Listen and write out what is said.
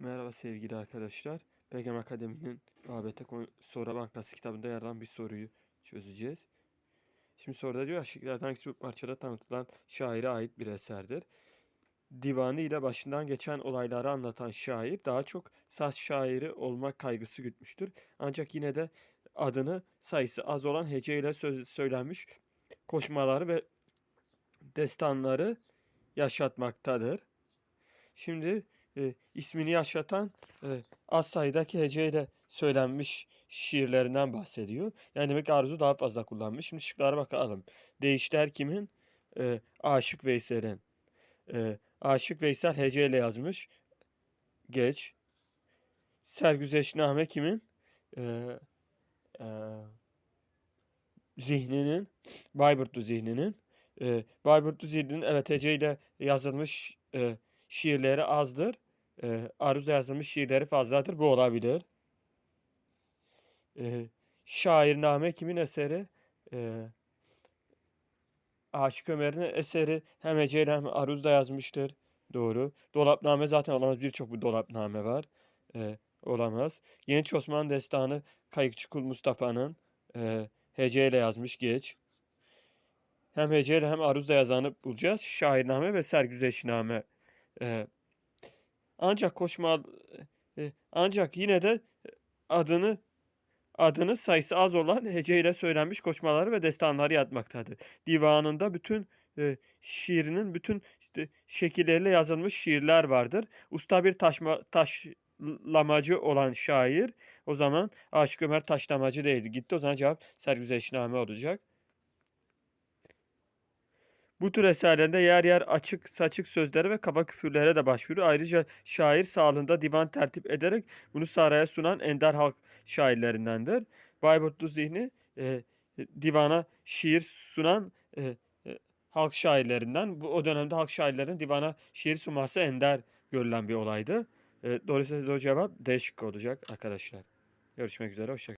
Merhaba sevgili arkadaşlar. Begem Akademi'nin ABT Soru Bankası kitabında yer alan bir soruyu çözeceğiz. Şimdi soruda diyor şıklardan hangisi bu parçada tanıtılan şaire ait bir eserdir? Divanı ile başından geçen olayları anlatan şair daha çok saz şairi olmak kaygısı gütmüştür. Ancak yine de adını sayısı az olan heceyle söz- söylenmiş koşmaları ve destanları yaşatmaktadır. Şimdi e, ismini yaşatan e, az sayıdaki heceyle söylenmiş şiirlerinden bahsediyor. Yani demek Arzu daha fazla kullanmış. Şimdi şıklara bakalım. Değişler kimin? E, Aşık Veysel'in. E, Aşık Veysel heceyle yazmış. Geç. Sergüzeşname kimin? E, e, Zihninin. Bayburtlu Zihni'nin. E, Bayburtlu Zihni'nin evet heceyle yazılmış e, şiirleri azdır. E, Aruz'a yazılmış şiirleri fazladır. Bu olabilir. E, Şairname kimin eseri? E, Aşık Ömer'in eseri hem heceyle hem Aruz'da yazmıştır. Doğru. Dolapname zaten olamaz. Birçok bir dolapname var. E, olamaz. Genç Osman Destanı Kayıkçı Kul Mustafa'nın e, heceyle yazmış geç. Hem heceyle hem aruzla yazanı bulacağız. Şairname ve sergüzeşname. E, ancak koşma e, ancak yine de adını adını sayısı az olan heceyle söylenmiş koşmaları ve destanları yatmaktadır. Divanında bütün e, şiirinin bütün işte şekilleriyle yazılmış şiirler vardır. Usta bir taşma, taşlamacı olan şair o zaman Aşık Ömer taşlamacı değildi. Gitti o zaman cevap sergüzeşname olacak. Bu tür eserlerinde yer yer açık saçık sözlere ve kaba küfürlere de başvurur. Ayrıca şair sağlığında divan tertip ederek bunu saraya sunan ender halk şairlerindendir. Bayburtlu Zihni e, divana şiir sunan e, e, halk şairlerinden. Bu o dönemde halk şairlerinin divana şiir sunması ender görülen bir olaydı. E, dolayısıyla doğru cevap D şıkkı olacak arkadaşlar. Görüşmek üzere. Hoşçakalın.